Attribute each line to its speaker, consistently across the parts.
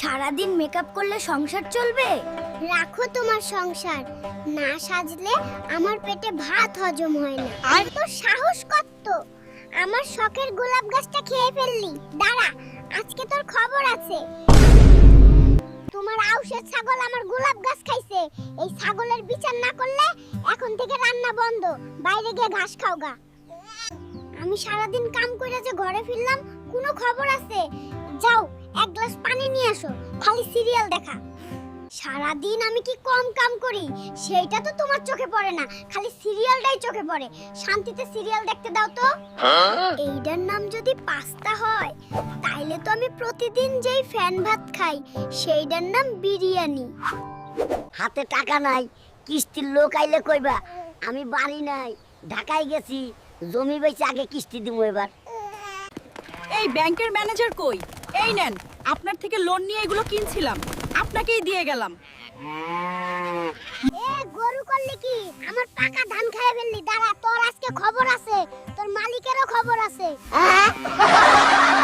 Speaker 1: সারাদিন মেকআপ করলে সংসার চলবে?
Speaker 2: রাখো তোমার সংসার। না সাজলে আমার পেটে ভাত হজম হয় না। আর তোর সাহস কত আমার শখের গোলাপ গাছটা খেয়ে ফেললি। দাঁড়া, আজকে তোর খবর আছে। তোমার আউশের ছাগল আমার গোলাপ গাছ খাইছে। এই ছাগলের বিচার না করলে এখন থেকে রান্না বন্ধ। বাইরে গিয়ে ঘাস খাও গা। আমি সারাদিন কাম করে যে ঘরে ফিরলাম, কোনো খবর আছে? যাও এক গ্লাস পানি নিয়ে আসো, খালি সিরিয়াল দেখা। সারাদিন আমি কি কম কাম করি? সেইটা তো তোমার চোখে পড়ে না, খালি সিরিয়ালটাই চোখে পড়ে। শান্তিতে সিরিয়াল দেখতে দাও তো। এইটার নাম যদি পাস্তা হয়, তাইলে তো আমি প্রতিদিন যেই ফ্যান ভাত খাই, সেইটার নাম বিরিয়ানি।
Speaker 3: হাতে টাকা নাই, কিস্তির লোক আইলে কইবা, আমি বাড়ি নাই, ঢাকায় গেছি, জমি বেচে আগে কিস্তি দিব এবার।
Speaker 4: এই ব্যাংকের ম্যানেজার কই? এই নেন। আপনার থেকে লোন নিয়ে এগুলো কিনছিলাম। আপনাকেই দিয়ে গেলাম।
Speaker 2: এ, গরু করলি কি? আমার পাকা ধান খাইয়ে ফেললি। দাঁড়া, তোর আজকে খবর আছে। তোর মালিকেরও খবর আছে।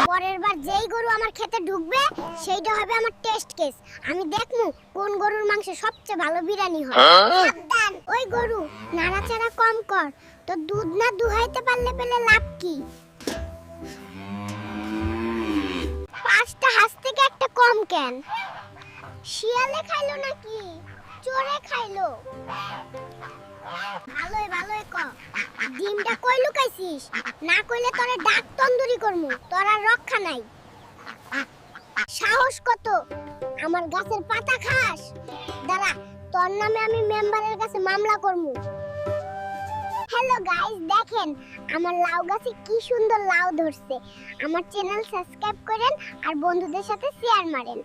Speaker 2: পরের বার যেই গরু আমার খেতে ঢুকবে, সেইটা হবে আমার টেস্ট কেস আমি দেখমু কোন গরুর মাংসে সবচেয়ে ভালো বিরিয়ানি হয়। সাবধান, ওই গরু, নাড়াচাড়া কম কর। তো দুধ না দুহাইতে পারলে পেলে লাভ কি? কেন? শিয়ালে খাইলো নাকি? চোরে খাইলো? ভালোই ভালোই ক। ডিমটা কই লুকাইছিস? না কইলে তোরে ডাক তন্দুরি করমু। তোর আর রক্ষা নাই। সাহস কত? আমার গাছের পাতা খাস। দাঁড়া, তোর নামে আমি মেম্বারের কাছে মামলা করমু। হ্যালো গাইস, দেখেন আমার লাউ গাছে কি সুন্দর লাউ ধরছে। আমার চ্যানেল সাবস্ক্রাইব করেন আর বন্ধুদের সাথে শেয়ার মারেন।